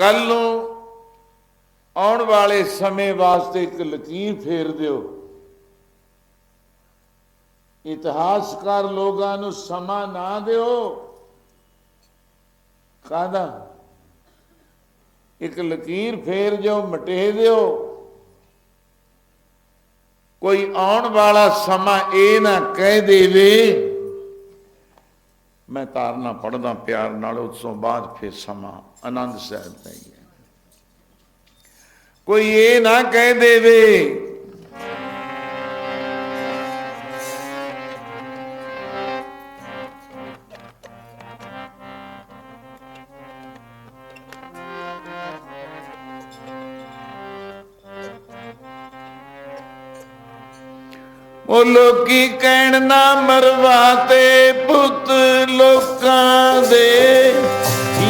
ਕੱਲ ਨੂੰ ਆਉਣ ਵਾਲੇ ਸਮੇਂ ਵਾਸਤੇ ਇੱਕ ਲਕੀਰ ਫੇਰ ਦਿਓ। ਇਤਿਹਾਸਕਾਰ ਲੋਕਾਂ ਨੂੰ ਸਮਾਂ ਨਾ ਦਿਓ। ਕਾਹਦਾ? ਇੱਕ ਲਕੀਰ ਫੇਰ ਜੋ ਮਟੇ ਦਿਓ। ਕੋਈ ਆਉਣ ਵਾਲਾ ਸਮਾਂ ਇਹ ਨਾ ਕਹਿ ਦੇਵੇ ਮੈਂ ਤਾਰਨਾ ਪੜਦਾ ਪਿਆਰ ਨਾਲ, ਉਸ ਤੋਂ ਬਾਅਦ ਫਿਰ ਸਮਾਂ ਆਨੰਦ ਸਾਹਿਬ ਪੈ ਗਿਆ ਕੋਈ ਇਹ ਨਾ ਕਹਿ ਦੇਵੇ ਉਹ ਲੋਕੀ ਕਹਿਣ ਨਾ ਮਰਵਾਤੇ ਪੁੱਤ ਲੋਕਾਂ ਦੇ।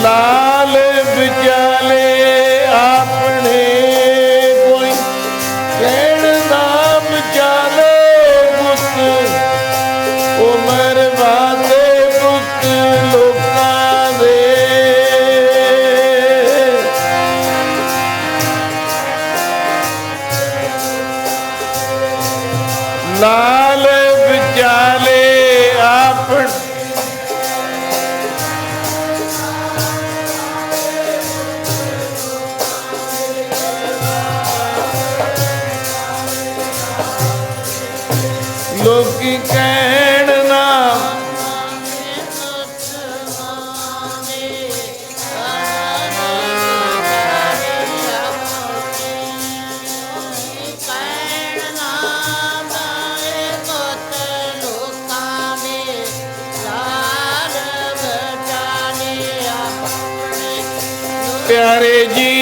ਲਾਲ ਵਿਚਾਲੇ ਆਪਣੇ ਕੋਈ ਕਹਿਣ ਲਾਲ ਵਿਚਾਲੇ ਆਪਣ। ਲੋਕੀ ਕਹਿਣ ਪਿਆਰੇ ਜੀ।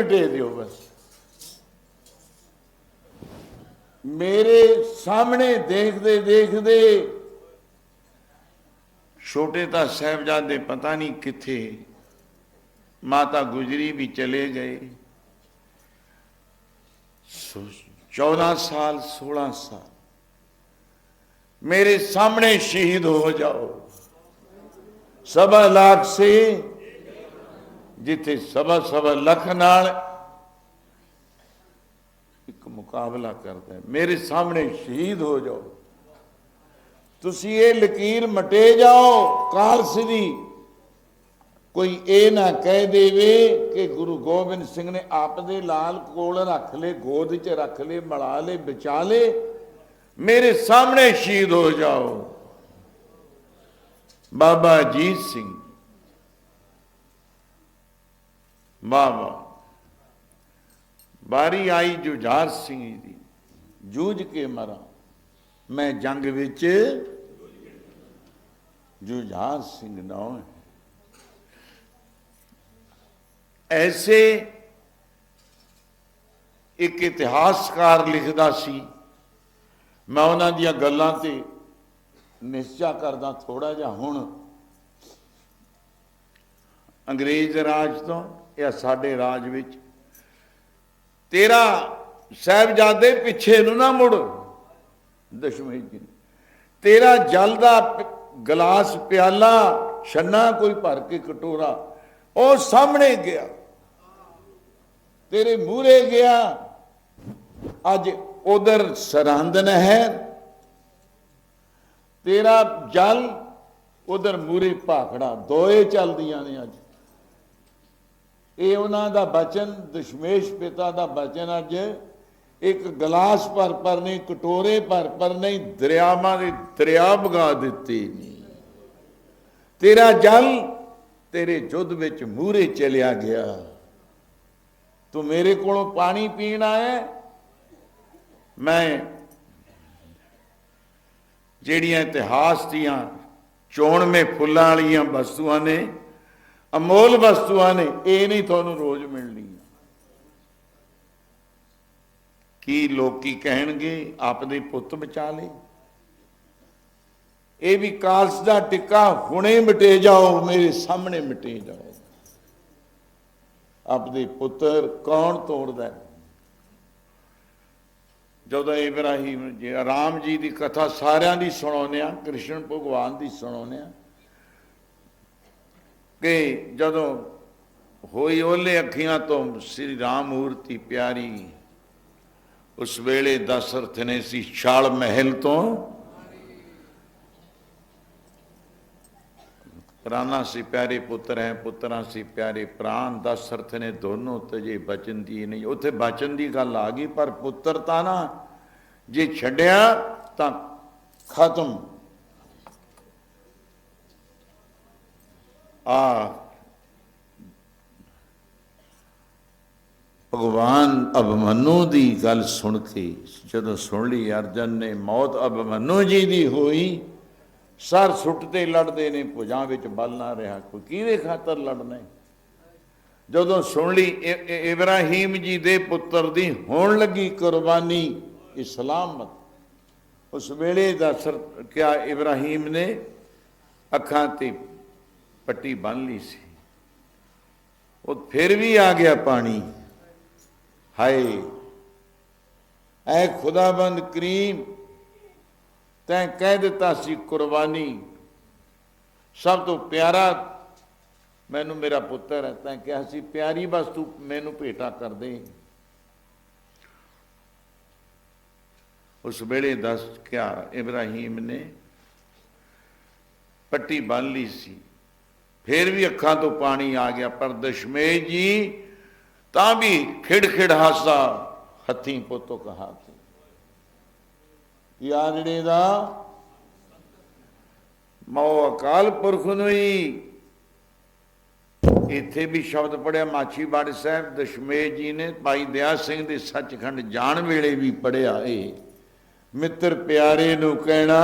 ਇਹ ਮਿਟੇ ਦਿਓ ਬਸ। ਮੇਰੇ ਸਾਹਮਣੇ ਦੇਖਦੇ ਦੇਖਦੇ ਛੋਟੇ ਤਾਂ ਸਾਹਿਬਜ਼ਾਦੇ ਪਤਾ ਨਹੀਂ ਕਿੱਥੇ ਮਾਤਾ ਗੁਜਰੀ ਵੀ ਚਲੇ ਗਏ। ਸੋ 14 ਸਾਲ 16 ਸਾਲ ਮੇਰੇ ਸਾਹਮਣੇ ਸ਼ਹੀਦ ਹੋ ਜਾਓ। ਸਭਾ ਲੱਖ ਸੇ। ਜਿੱਥੇ ਸਭਾ ਸਭਾ ਲੱਖ ਨਾਲ ਇੱਕ ਮੁਕਾਬਲਾ ਕਰਦਾ ਹੈ। ਮੇਰੇ ਸਾਹਮਣੇ ਸ਼ਹੀਦ ਹੋ ਜਾਓ। ਤੁਸੀਂ ਇਹ ਲਕੀਰ ਮਟੇ ਜਾਓ ਕਾਲਸ ਦੀ ਕੋਈ ਇਹ ਨਾ ਕਹਿ ਦੇਵੇ ਕਿ ਗੁਰੂ ਗੋਬਿੰਦ ਸਿੰਘ ਨੇ ਆਪ ਦੇ ਲਾਲ ਕੋਲ ਰੱਖ ਲੇ ਗੋਦ 'ਚ ਰੱਖ ਲੇ ਮਲਾ ਲੇ ਬਚਾ ਲੇ ਮੇਰੇ ਸਾਹਮਣੇ ਸ਼ਹੀਦ ਹੋ ਜਾਓ। ਬਾਬਾ ਜੀਤ ਸਿੰਘ। ਬਾਬਾ। ਬਾਰੀ ਆਈ ਜੁਝਾਰ ਸਿੰਘ ਦੀ, ਜੂਝ ਕੇ ਮਰਾਂ। ਮੈਂ ਜੰਗ ਵਿੱਚ ਜੁਝਾਰ ਸਿੰਘ ਨਾਮ ਐਸੇ ਇੱਕ ਇਤਿਹਾਸਕਾਰ ਲਿਖਦਾ ਸੀ। ਮੈਂ ਉਹਨਾਂ ਦੀਆਂ ਗੱਲਾਂ ਤੇ ਨਿਸ਼ਚਾ ਕਰਦਾ ਥੋੜਾ ਜਿਹਾ ਹੁਣ। ਅੰਗਰੇਜ਼ ਰਾਜ ਤੋਂ ਇਹ ਸਾਡੇ ਰਾਜ ਵਿੱਚ। ਤੇਰਾ ਸਾਹਿਬਜ਼ਾਦੇ ਪਿੱਛੇ ਨੂੰ ਨਾ ਮੁੜ। ਦਸ਼ਮੇਸ਼ ਜੀ ਤੇਰਾ ਜਲ ਦਾ ਗਲਾਸ ਪਿਆਲਾ, ਛੰਨਾ ਕੋਈ ਭਰ ਕੇ ਕਟੋਰਾ, ਉਹ ਸਾਹਮਣੇ ਗਿਆ। ਤੇਰੇ ਮੂਹਰੇ ਗਿਆ। ਅੱਜ ਉਧਰ ਸਰਹੰਦ ਨਹਿਰ। ਤੇਰਾ ਜਲ ਉਧਰ ਮੂਰੇ ਭਾਖੜਾ। ਦੋਏ ਚੱਲਦੀਆਂ ਨੇ ਅੱਜ। ਇਹ ਉਹਨਾਂ ਦਾ ਬਚਨ, ਦਸ਼ਮੇਸ਼ ਪਿਤਾ ਦਾ ਬਚਨ ਅੱਜ। ਇੱਕ ਗਲਾਸ ਭਰ ਭਰ ਨਹੀਂ, ਕਟੋਰੇ ਭਰ ਭਰ ਨਹੀਂ, ਦਰਿਆਵਾਂ ਦੇ ਦਰਿਆ ਵਗਾ ਦਿੱਤੇ। ਨੇ ਤੇਰਾ ਜਲ ਤੇਰੇ ਜੁੱਧ ਵਿੱਚ ਮੂਰੇ ਚਲਿਆ ਗਿਆ। ਤੂੰ ਮੇਰੇ ਕੋਲੋਂ ਪਾਣੀ ਪੀਣ ਆਇਆ ਮੈਂ ਜਿਹੜੀਆਂ ਇਤਿਹਾਸ ਦੀਆਂ ਚੋਣਵੇਂ ਫੁੱਲਾਂ ਵਾਲੀਆਂ ਵਸਤੂਆਂ ਨੇ ਅਮੋਲ ਵਸਤੂਆਂ ਨੇ, ਇਹ ਨਹੀਂ ਤੁਹਾਨੂੰ ਰੋਜ਼ ਮਿਲਣੀਆਂ ਕੀ ਲੋਕੀ ਕਹਿਣਗੇ, ਆਪਦੇ ਪੁੱਤ ਬਚਾ ਲੇ। ਇਹ ਵੀ ਕਾਲਸ ਦਾ ਟਿੱਕਾ, ਹੁਣੇ ਮਿਟੇ ਜਾਓ, ਮੇਰੇ ਸਾਹਮਣੇ ਮਿਟੇ ਜਾਓ। ਆਪਦੇ ਪੁੱਤਰ ਕੌਣ ਤੋੜਦਾ ਜਦੋਂ ਇਬਰਾਹੀਮ ਜੀ, ਰਾਮ ਜੀ ਦੀ ਕਥਾ ਸਾਰਿਆਂ ਦੀ ਸੁਣਾਉਂਦੇ ਆ ਕ੍ਰਿਸ਼ਨ ਭਗਵਾਨ ਦੀ ਸੁਣਾਉਂਦੇ ਆ ਕਿ ਜਦੋਂ ਹੋਈ ਓਲੇ ਅੱਖੀਆਂ ਤੋਂ ਸ੍ਰੀ ਰਾਮ ਮੂਰਤੀ ਪਿਆਰੀ, ਉਸ ਵੇਲੇ ਦਸ਼ਰਥ ਨੇ ਸੀ ਛਾਲ ਮਹਿਲ ਤੋਂ। ਪ੍ਰਾਨਾ ਸੀ ਪਿਆਰੇ ਪੁੱਤਰ ਹੈ, ਪੁੱਤਰਾਂ ਸੀ ਪਿਆਰੇ ਪ੍ਰਾਨ ਦਸ਼ਰਥ ਨੇ ਦੋਨੋਂ ਜੇ ਬਚਨ ਦੀ ਨਹੀਂ, ਉੱਥੇ ਬਚਨ ਦੀ ਗੱਲ ਆ ਗਈ, ਪਰ ਪੁੱਤਰ ਤਾਂ ਨਾ ਜੇ ਛੱਡਿਆ ਤਾਂ ਖਤਮ। ਆ ਭਗਵਾਨ ਅਭਮਨੂ ਦੀ ਗੱਲ ਸੁਣ ਕੇ, ਜਦੋਂ ਸੁਣ ਲਈ ਅਰਜਨ ਨੇ, ਮੌਤ ਅਭਮਨੂ ਜੀ ਦੀ ਹੋਈ, ਸਰ ਸੁੱਟਦੇ ਲੜਦੇ ਨੇ, ਭੁਜਾਂ ਵਿੱਚ ਬਲ ਨਾ ਰਿਹਾ, ਕੋਈ ਕਿਹਦੇ ਖਾਤਰ ਲੜਨਾ ਜਦੋਂ ਸੁਣ ਲਈ ਇਬਰਾਹੀਮ ਜੀ ਦੇ ਪੁੱਤਰ ਦੀ, ਹੋਣ ਲੱਗੀ ਕੁਰਬਾਨੀ ਇਸਲਾਮਤ ਉਸ ਵੇਲੇ ਦਾ ਸਰ ਕਿਆ ਇਬਰਾਹੀਮ ਨੇ, ਅੱਖਾਂ ਤੇ ਪੱਟੀ ਬੰਨ ਲਈ ਸੀ। ਉਹ ਫਿਰ ਵੀ ਆ ਗਿਆ ਪਾਣੀ। ਹਾਏ, ਐ ਖੁਦਾਬੰਦ ਕਰੀਮ, ਤੈਂ ਕਹਿ ਦਿੱਤਾ ਸੀ, ਕੁਰਬਾਨੀ, ਸਭ ਤੋਂ ਪਿਆਰਾ ਮੈਨੂੰ ਮੇਰਾ ਪੁੱਤਰ ਹੈ। ਤੈਂ ਕਿਹਾ ਸੀ, ਪਿਆਰੀ, ਬਸ ਤੂੰ ਮੈਨੂੰ ਭੇਟਾ ਕਰ ਦੇ। ਉਸ ਵੇਲੇ ਦੱਸ ਕਿਆ, ਇਬਰਾਹੀਮ ਨੇ ਪੱਟੀ ਬੰਨ ਲਈ ਸੀ। ਫਿਰ ਵੀ ਅੱਖਾਂ ਤੋਂ ਪਾਣੀ ਆ ਗਿਆ, ਪਰ ਦਸ਼ਮੇਸ਼ ਜੀ ਤਾਂ ਵੀ ਖਿੜ ਖਿੜ ਹਾਸਾ ਹੱਥੀਂ ਪੋਤੋ ਕਹਾ ਤੇ ਯਾਦੜੇ ਦਾ? ਮੋ ਅਕਾਲ ਪੁਰਖ ਨੂੰ ਹੀ। ਇੱਥੇ ਵੀ ਸ਼ਬਦ ਪੜਿਆ ਮਾਛੀਵਾੜ ਸਾਹਿਬ, ਦਸ਼ਮੇਸ਼ ਜੀ ਨੇ ਭਾਈ ਦਇਆ ਸਿੰਘ ਦੇ ਸੱਚਖੰਡ ਜਾਣ ਵੇਲੇ ਵੀ ਪੜਿਆ ਇਹ। ਮਿੱਤਰ ਪਿਆਰੇ ਨੂੰ ਕਹਿਣਾ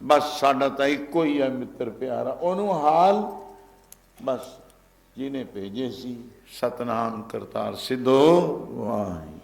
ਬਸ ਸਾਡਾ ਤਾਂ ਇੱਕੋ ਹੀ ਹੈ ਮਿੱਤਰ ਪਿਆਰਾ। ਉਹਨੂੰ ਹਾਲ ਬਸ ਜਿਹਨੇ ਭੇਜੇ ਸੀ, ਸਤਨਾਮ ਕਰਤਾਰ ਸਿੱਧੋ ਵਾਹਿ